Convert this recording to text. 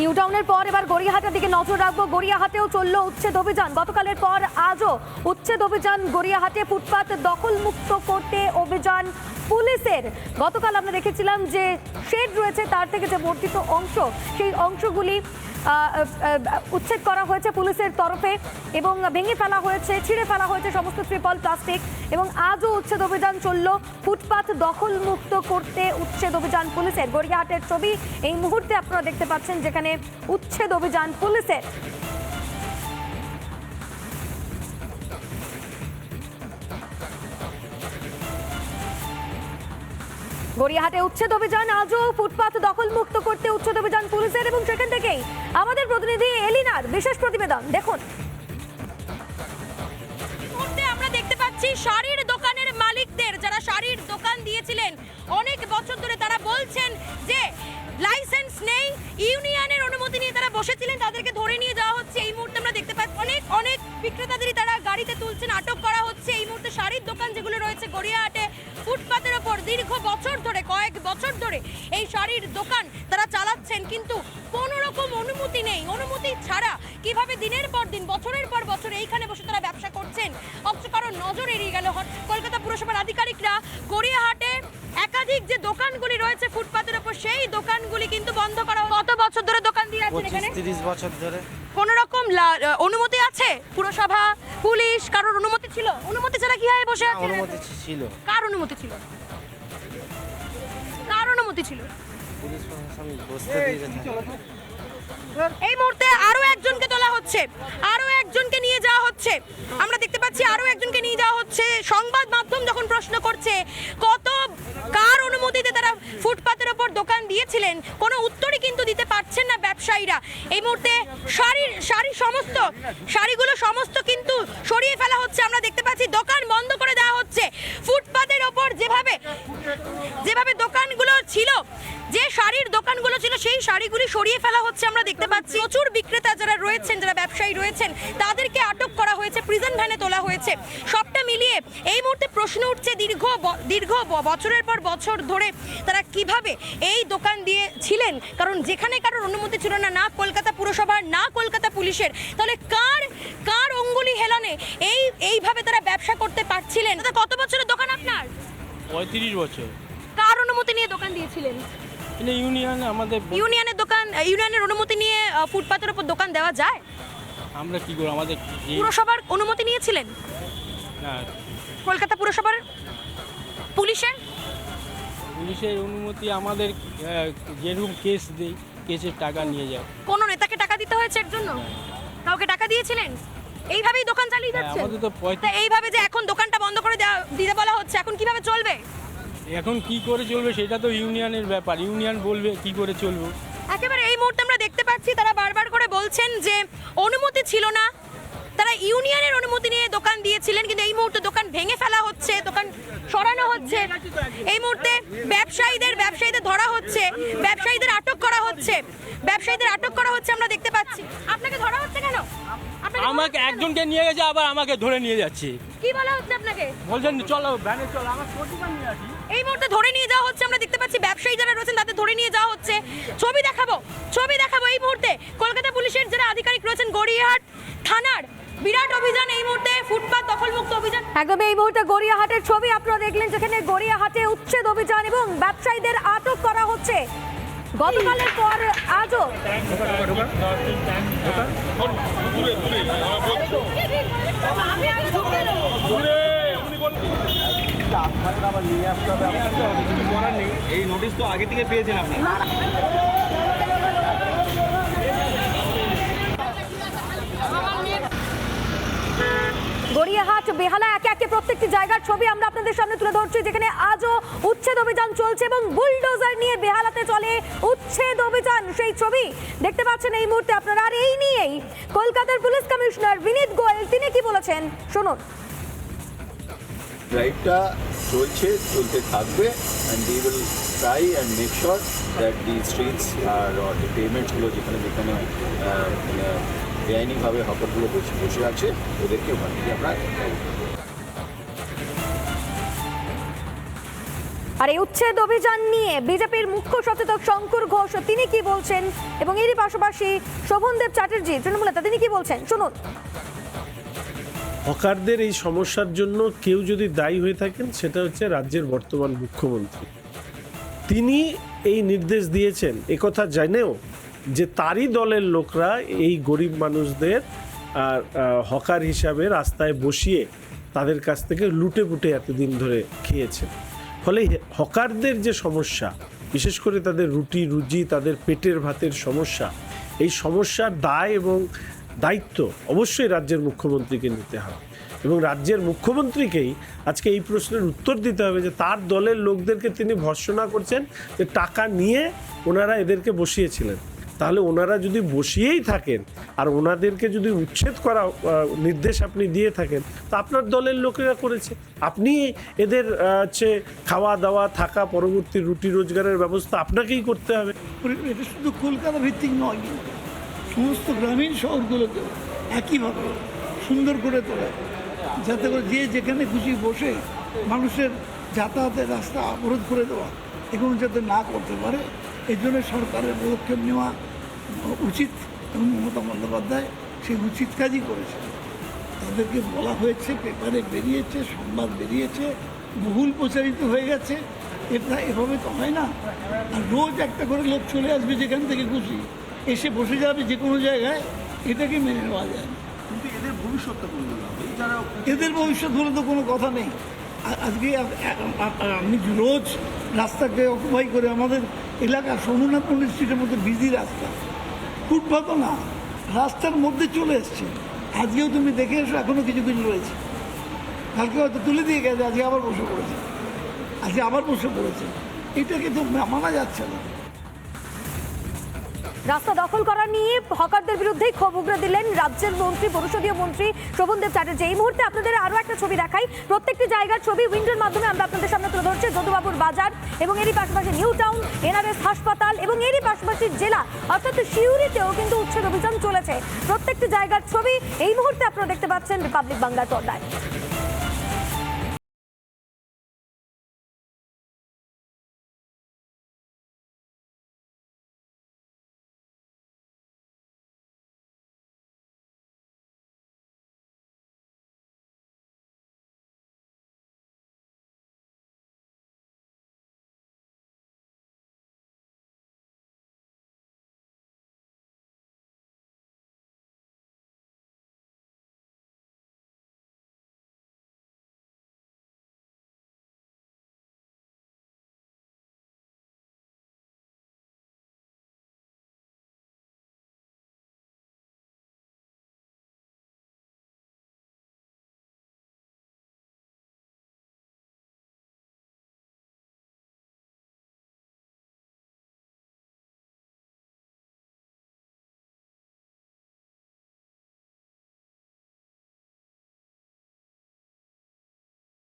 নিউটাউনের পর এবার গড়িয়াহাটের দিকে নজর রাখব। গড়িয়াহাটেও চলল উচ্ছেদ অভিযান। গতকালের পর আজও উচ্ছেদ অভিযান। গড়িয়াহাটে ফুটপাত দখলমুক্ত করতে অভিযান পুলিশের। গতকাল আমরা দেখেছিলাম যে শেড রয়েছে, তার থেকে যে বর্ধিত অংশ, সেই অংশগুলি উচ্ছেদ করা হয়েছে পুলিশের তরফে এবং ভেঙে ফেলা হয়েছে, ছিঁড়ে ফেলা হয়েছে সমস্ত ত্রিপল প্লাস্টিক এবং আজও উচ্ছেদ অভিযান চলল। ফুটপাত দখলমুক্ত করতে উচ্ছেদ অভিযান পুলিশের। গড়িয়াহাটের ছবি এই মুহূর্তে আপনারা দেখতে পাচ্ছেন যেখানে উচ্ছেদ অভিযান পুলিশের। গড়িয়াহাটে উচ্ছেদ অভিযান, আজও ফুটপাত দখলমুক্ত করতে উচ্ছেদ অভিযান পুলিশের এবং সেখান থেকেই আমাদের প্রতিনিধি এলিনার বিশেষ প্রতিবেদন। দেখুন। আমরা দেখতে পাচ্ছি শাড়ির দোকানের মালিকদের, যারা শাড়ির দোকান দিয়েছিলেন অনেক বছর ধরে, তারা বলছেন যে লাইসেন্স নেই, ইউনিয়নের অনুমতি নিয়ে তারা বসেছিলেন, তাদেরকে ধরে নিয়ে যাওয়া হচ্ছে। এই মুহূর্তে আমরা দেখতে পাচ্ছি অনেক অনেক বিক্রেতাদেরই তারা গাড়িতে তুলছেন, আটক করা দীর্ঘ বছর ধরে কয়েক বছর ধরে এই শাড়ির দোকান তারা চালাচ্ছেন কিন্তু কোনো রকম অনুমতি নেই। অনুমতি ছাড়া কীভাবে দিনের পর দিন বছরের পর বছর এইখানে বসে তারা ব্যবসা করছেন? অথচ কারও নজর এড়িয়ে গেল। কলকাতা পুরসভার আধিকারিকরা গড়িয়াহাটে একাধিক যে দোকানগুলি রয়েছে ফুটপাতের ওপর সেই দোকানগুলি কিন্তু বন্ধ করা। কত বছর ধরে দোকান দিয়ে আছেন এখানে? তিরিশ বছর ধরে। কোন রকম অনুমতি আছে? পুরসভা পুলিশ কারোর অনুমতি ছিল? অনুমতি ছাড়া কীভাবে বসে না, আছেন? অনুমতি ছিল। কার অনুমতি ছিল? কার অনুমতি ছিল এই মুহূর্তে আরও একজনকে তোলা হচ্ছে। আরও একজনকে নিয়ে যাওয়া হচ্ছে। আমরা দেখতে পাচ্ছি আরও একজনকে নিয়ে যাওয়া হচ্ছে। সংবাদ মাধ্যম যখন প্রশ্ন করছে কত কার অনুমতিতে তারা ফুটপাতের ওপর দোকান দিয়েছিলেন কোনো উত্তরই কিন্তু দিতে পারছেন না ব্যবসায়ীরা। এই মুহূর্তে শাড়ির শাড়ি সমস্ত শাড়িগুলো সমস্ত কিন্তু সরিয়ে ফেলা হচ্ছে। আমরা দেখতে পাচ্ছি দোকান বন্ধ শাড়িগুলি সরিয়ে ফেলা হচ্ছে আমরা দেখতে পাচ্ছি। প্রচুর বিক্রেতা যারা রয়েছেন যারা ব্যবসায়ী রয়েছেন তাদেরকে আটক করা হয়েছে প্রিজন ভ্যানে তোলা হয়েছে। সবটা মিলিয়ে এই মুহূর্তে প্রশ্ন উঠছে দীর্ঘ দীর্ঘ বছরের পর বছর ধরে তারা কীভাবে এই দোকান দিয়ে ছিলেন? কারণ যেখানে কারোর অনুমতি ছিল না না কলকাতা পুরসভার না কলকাতা পুলিশের। তাহলে কার কার অঙ্গুলি হেলনে এই এইভাবে তারা ব্যবসা করতে পারছিলেন? কত বছরের দোকান আপনার? পঁয়ত্রিশ বছর। কার অনুমতি নিয়ে দোকান দিয়েছিলেন? এটা ইউনিয়ন আমাদের ইউনিয়নের দোকান ইউনিয়নের অনুমতি নিয়ে ফুটপাতের উপর দোকান দেওয়া যায়? আমরা কি করব? আমাদের পুরসভার অনুমতি নিয়েছিলেন? না। কলকাতা পুরসভার? পুলিশের? পুলিশের অনুমতি আমাদের যেরকম কেস দেই কেসের টাকা নিয়ে যায়। কোন নেতাকে টাকা দিতে হয়েছে এর জন্য? কাউকে টাকা দিয়েছিলেন? এইভাবেই দোকান চালিয়ে হ্যাঁ, যাচ্ছে। আমাদের তো তা এইভাবে যে এখন দোকানটা বন্ধ করে দেওয়া দিতে বলা হচ্ছে এখন কীভাবে চলবে? এখন কি করে চলবে সেটা তো ইউনিয়নের ব্যাপার। ইউনিয়ন বলবে কি করে চলবে। একেবারে এই মুহূর্তে আমরা দেখতে পাচ্ছি তারা বারবার করে বলছেন যে অনুমতি ছিল না। তারা ইউনিয়নের অনুমতি নিয়ে দোকান দিয়েছিলেন কিন্তু এই মুহূর্তে দোকান ভেঙে ফেলা হচ্ছে দোকান সরানো হচ্ছে। এই মুহূর্তে ব্যবসায়ীদের ব্যবসায়ীদের ধরা হচ্ছে ব্যবসায়ীদের আটক করা হচ্ছে। ব্যবসায়ীদের আটক করা হচ্ছে আমরা দেখতে পাচ্ছি। আপনাকে ধরা হচ্ছে কেন? আমাকে একজনকে নিয়ে গেছে আবার আমাকে ধরে নিয়ে যাচ্ছে। কি বলা হচ্ছে আপনাকে? বলছেন চলো ভ্যানে চলো আমার প্রতিমা নিয়ে আসি। এই মুহূর্তে ধরে নিয়ে যাওয়া হচ্ছে আমরা দেখতে পাচ্ছি ব্যবসায়ী যারা রয়েছেন তাদের ধরে নিয়ে যাওয়া হচ্ছে। ছবি দেখাবো ছবি দেখাবো এই মুহূর্তে। কলকাতা পুলিশের যারা আধিকারিক রয়েছেন গড়িয়াহাট থানার বিরাট অভিযান এই মুহূর্তে ফুটপাত দখলমুক্ত অভিযান। একদম এই মুহূর্তে গড়িয়াহাটের ছবি আপনারা দেখলেন যেখানে গড়িয়াহাটে উচ্ছেদ অভিযান এবং ব্যবসায়ীদের আটক করা হচ্ছে। গতকালের পর আজও গড়িয়াহাট, বেহালা, একে একে প্রত্যেকটি জায়গার ছবি আমরা আপনাদের সামনে তুলে ধরছি, যেখানে আজও উচ্ছেদ অভিযান চলছে এবং বুলডোজার নিয়ে বেহালাতে চলে উচ্ছেদ অভিযান। সেই ছবি দেখতে পাচ্ছেন এই মুহূর্তে আপনারা, আর এই নিয়েই কলকাতার পুলিশ কমিশনার বিনীত গোয়েল, তিনি কি বলেছেন? শুনুন। ড্রাইভটা চলছে, চলতে থাকবে and we will try and make sure that the streets আর পেমেন্টসগুলো যেখানে যেখানে মানে বেআইনিভাবে হকারগুলো বসে বসে আছে, ওদেরকে ওখান থেকে আমরা আর এই উচ্ছেদ অভিযান নিয়ে বিজেপির মুখ্য সচেতক শঙ্কর ঘোষ, তিনি কি বলছেন? এবং এরই পাশাপাশি শোভনদেব চ্যাটার্জি, তৃণমূল নেতা, তিনি কি বলছেন? শুনুন। হকারদের এই সমস্যার জন্য কেউ যদি দায়ী হয়ে থাকেন, সেটা হচ্ছে রাজ্যের বর্তমান মুখ্যমন্ত্রী। তিনি এই নির্দেশ দিয়েছেন একথা জানেও যে তারই দলের লোকরা এই গরিব মানুষদের আর হকার হিসাবে রাস্তায় বসিয়ে তাদের কাছ থেকে লুটে পুটে এতদিন ধরে খেয়েছেন। ফলে হকারদের যে সমস্যা, বিশেষ করে তাদের রুটি, রুজি, তাদের পেটের ভাতের সমস্যা, এই সমস্যার দায় এবং দায়িত্ব অবশ্যই রাজ্যের মুখ্যমন্ত্রীকে নিতে হবে। এবং রাজ্যের মুখ্যমন্ত্রীকেই আজকে এই প্রশ্নের উত্তর দিতে হবে যে তার দলের লোকদেরকে তিনি ভর্সনা করছেন যে টাকা নিয়ে ওনারা এদেরকে বসিয়েছিলেন। তাহলে ওনারা যদি বসিয়েই থাকেন আর ওনাদেরকে যদি উচ্ছেদ করা নির্দেশ আপনি দিয়ে থাকেন, তা আপনার দলের লোকেরা করেছে। আপনি এদের হচ্ছে খাওয়া দাওয়া, থাকা, পরবর্তী রুটি রোজগারের ব্যবস্থা আপনাকেই করতে হবে। এটা শুধু কলকাতা ভিত্তিক নয় সমস্ত গ্রামীণ শহরগুলোকে একইভাবে সুন্দর করে তোলা। যাতে করে যে যেখানে খুশি বসে মানুষের যাতায়াতের রাস্তা অবরোধ করে দেওয়া এগুলো যাতে না করতে পারে এই জন্য সরকারের পদক্ষেপ নেওয়া উচিত এবং মমতা বন্দ্যোপাধ্যায় সেই উচিত কাজই করেছে। তাদেরকে বলা হয়েছে, পেপারে বেরিয়েছে, সংবাদ বেরিয়েছে, বহুল প্রচারিত হয়ে গেছে। এটা এভাবে তো হয় না। আর রোজ একটা করে লোক চলে আসবে যেখান থেকে খুশি। এসে বসে যাবে যে কোনো জায়গায় এটাকে মেনে নেওয়া যায়। কিন্তু এদের ভবিষ্যৎটা যারা এদের ভবিষ্যৎ বলে তো কোনো কথা নেই। আজকে আমি রোজ রাস্তাকে অকুপাই করে আমাদের এলাকা সোমনাথ মন্দির স্ট্রিটের মধ্যে বিজি রাস্তা। ফুটপাতও না রাস্তার মধ্যে চলে এসছে। আজকেও তুমি দেখে এসো এখনও কিছু কিছু রয়েছে। কালকে হয়তো তুলে দিয়ে গেছে আজকে আবার বসে পড়েছে। আজকে আবার বসে পড়েছে। এটাকে তো মানা যাচ্ছে না। রাস্তা দখল করা নিয়ে হকারদের বিরুদ্ধেই ক্ষোভ উগরে দিলেন রাজ্যের মন্ত্রী পরিষদীয় মন্ত্রী শোভনদেব চ্যাটার্জি। এই মুহূর্তে আপনাদের আরও একটা ছবি দেখাই। প্রত্যেকটি জায়গার ছবি উইন্ডোর মাধ্যমে আমরা আপনাদের সামনে তুলে ধরছি। যদুবাবুর বাজার এবং এরই পাশাপাশি নিউ টাউন, এনআরএস হাসপাতাল এবং এরই পাশাপাশি জেলা। অর্থাৎ শিউরিতেও কিন্তু উচ্ছেদ অভিযান চলেছে। প্রত্যেকটি জায়গার ছবি এই মুহূর্তে আপনারা দেখতে পাচ্ছেন রিপাবলিক বাংলার পর্দায়